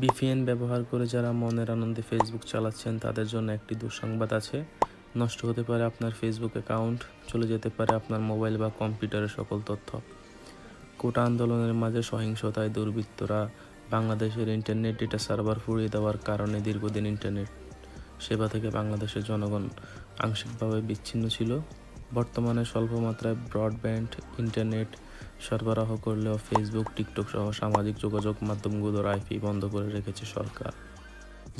বিপিএন ব্যবহার করে যারা মনের আনন্দে ফেসবুক চালাচ্ছেন, তাদের জন্য একটি দুঃসংবাদ আছে। নষ্ট হতে পারে আপনার ফেসবুক অ্যাকাউন্ট চলে যেতে পারে আপনার মোবাইল বা কম্পিউটারের সকল তথ্য। কোটা আন্দোলনের মাঝে সহিংসতায় দুর্বৃত্তরা বাংলাদেশের ইন্টারনেট ডেটা সার্ভার ফুরিয়ে দেওয়ার কারণে দীর্ঘদিন ইন্টারনেট সেবা থেকে বাংলাদেশের জনগণ আংশিকভাবে বিচ্ছিন্ন ছিল। বর্তমানে স্বল্পমাত্রায় ব্রডব্যান্ড ইন্টারনেট সরবরাহ করলেও ফেসবুক টিকটক সহ সামাজিক যোগাযোগ মাধ্যমগুলোর আইপি বন্ধ করে রেখেছে সরকার।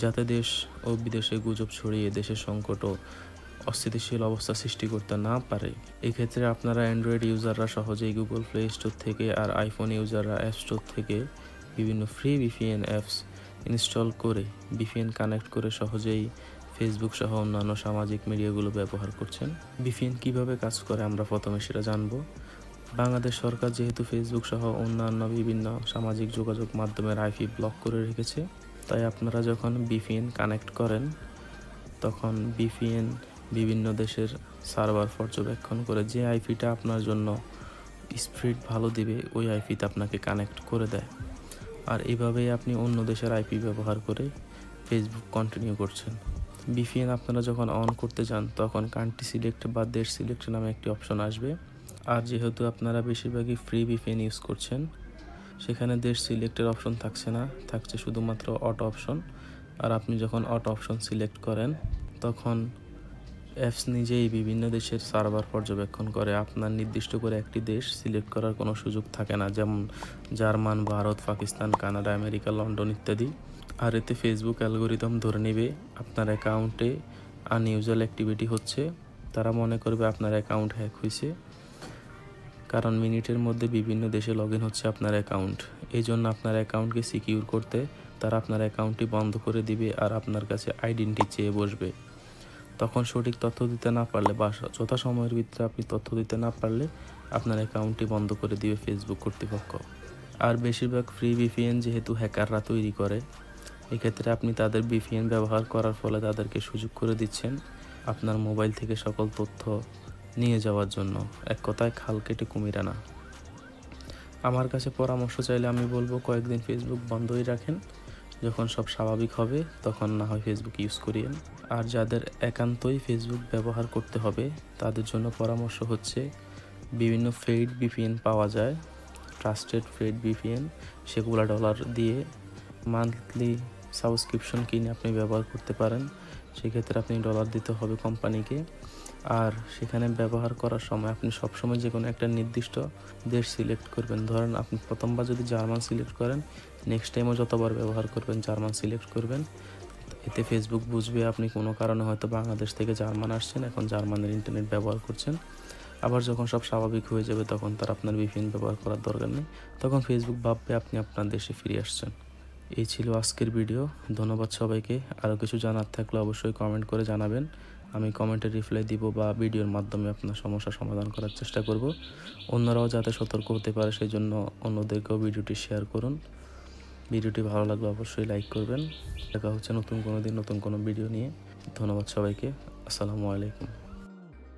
যাতে দেশ ও বিদেশে গুজব ছড়িয়ে দেশের সংকট ও অস্থিতিশীল অবস্থা সৃষ্টি করতে না পারে। এক্ষেত্রে আপনারা অ্যান্ড্রয়েড ইউজাররা সহজেই গুগল প্লে স্টোর থেকে আর আইফোন ইউজাররা অ্যাপ স্টোর থেকে বিভিন্ন ফ্রি ভিপিএন অ্যাপস ইনস্টল করে ভিপিএন কানেক্ট করে সহজেই ফেসবুক সহ অন্যান্য সামাজিক মিডিয়াগুলো ব্যবহার করছেন। ভিপিএন কীভাবে কাজ করে আমরা প্রথমে সেটা জানব। বাংলাদেশ সরকার যেহেতু ফেসবুক সহ অন্যান্য বিভিন্ন সামাজিক যোগাযোগ মাধ্যমের আইপি ব্লক করে রেখেছে, তাই আপনারা যখন বিপিএন কানেক্ট করেন, তখন বিপিএন বিভিন্ন দেশের সার্ভার পর্যবেক্ষণ করে যে আইপিটা আপনার জন্য স্পিড ভালো দিবে, ওই আইপিতে আপনাকে কানেক্ট করে দেয়। আর এভাবেই আপনি অন্য দেশের আইপি ব্যবহার করে ফেসবুক কন্টিনিউ করছেন। বিপিএন আপনারা যখন অন করতে যান তখন কান্ট্রি সিলেক্ট বা দেশ সিলেক্ট নামে একটি অপশন আসবে। আর যেহেতু আপনারা বেশিরভাগই ফ্রি ভিপিএন ইউজ করছেন, সেখানে দেশ সিলেক্টের অপশন থাকছে না, থাকছে শুধুমাত্র অটো অপশন আর আপনি যখন অটো অপশন সিলেক্ট করেন, তখন অ্যাপস নিজেই বিভিন্ন দেশের সার্ভার পর্যবেক্ষণ করে। আপনার নির্দিষ্ট করে একটি দেশ সিলেক্ট করার কোনো সুযোগ থাকে না, যেমন German, Bharat, Pakistan, Canada, America, London ইত্যাদি। আর এতে ফেসবুক অ্যালগোরিদম ধরে নেবে আপনার অ্যাকাউন্টে আনইউজুয়াল অ্যাক্টিভিটি হচ্ছে। তারা মনে করবে আপনার অ্যাকাউন্ট হ্যাক হয়েছে কারণ মিনিটের মধ্যে বিভিন্ন দেশে লগ হচ্ছে আপনার অ্যাকাউন্ট এই জন্য আপনার অ্যাকাউন্টকে সিকিউর করতে তারা আপনার অ্যাকাউন্টটি বন্ধ করে দিবে আর আপনার কাছে আইডেন্টি চেয়ে বসবে। তখন সঠিক তথ্য দিতে না পারলে বা যথা সময়ের ভিতরে আপনি তথ্য দিতে না পারলে আপনার অ্যাকাউন্টটি বন্ধ করে দিবে ফেসবুক কর্তৃপক্ষ। আর বেশিরভাগ ফ্রি ভিপিএন যেহেতু হ্যাকাররা তৈরি করে, এক্ষেত্রে আপনি তাদের ভিপিএন ব্যবহার করার ফলে তাদেরকে সুযোগ করে দিচ্ছেন। আপনার মোবাইল থেকে সকল তথ্য নিয়ে যাওয়ার জন্য। এক কথায় খাল কেটে কুমির আনা। আমার কাছে পরামর্শ চাইলে আমি বলব, কয়েকদিন ফেসবুক বন্ধই রাখেন। যখন সব স্বাভাবিক হবে, তখন না হয় ফেসবুক ইউজ করিয়েন। আর যাদের একান্তই ফেসবুক ব্যবহার করতে হবে, তাদের জন্য পরামর্শ হচ্ছে, বিভিন্ন ফেড বিপিএন পাওয়া যায় ট্রাস্টেড ফেড বিপিএন সেগুলো ডলার দিয়ে মান্থলি সাবস্ক্রিপশন কিনে আপনি ব্যবহার করতে পারেন। সেক্ষেত্রে আপনি ডলার দিতে হবে কোম্পানিকে আর সেখানে ব্যবহার করার সময় আপনি সবসময় যে কোনো একটা নির্দিষ্ট দেশ সিলেক্ট করবেন। ধরেন আপনি প্রথমবার যদি জার্মান সিলেক্ট করেন নেক্সট টাইমও যতবার ব্যবহার করবেন, জার্মান সিলেক্ট করবেন। এতে ফেসবুক বুঝবে আপনি কোনো কারণে হয়তো বাংলাদেশ থেকে জার্মান আসছেন, এখন জার্মানের ইন্টারনেট ব্যবহার করছেন। আবার যখন সব স্বাভাবিক হয়ে যাবে তখন তার আপনার ভিপিএন ব্যবহার করার দরকার নেই। তখন ফেসবুক ভাববে আপনি আপনার দেশে ফিরে আসছেন। এই ছিল আজকের ভিডিও। ধন্যবাদ সবাইকে। আরও কিছু জানার থাকলে অবশ্যই কমেন্ট করে জানাবেন। আমি কমেন্টে রিপ্লাই দিব বা ভিডিওর মাধ্যমে আপনার সমস্যা সমাধান করার চেষ্টা করব। অন্যরাও যাতে সতর্ক হতে পারে সেই জন্য অন্যদেরকেও ভিডিওটি শেয়ার করুন। ভিডিওটি ভালো লাগলে অবশ্যই লাইক করবেন। দেখা হচ্ছে নতুন কোনো দিন, নতুন কোনো ভিডিও নিয়ে। ধন্যবাদ সবাইকে। আসসালামু আলাইকুম।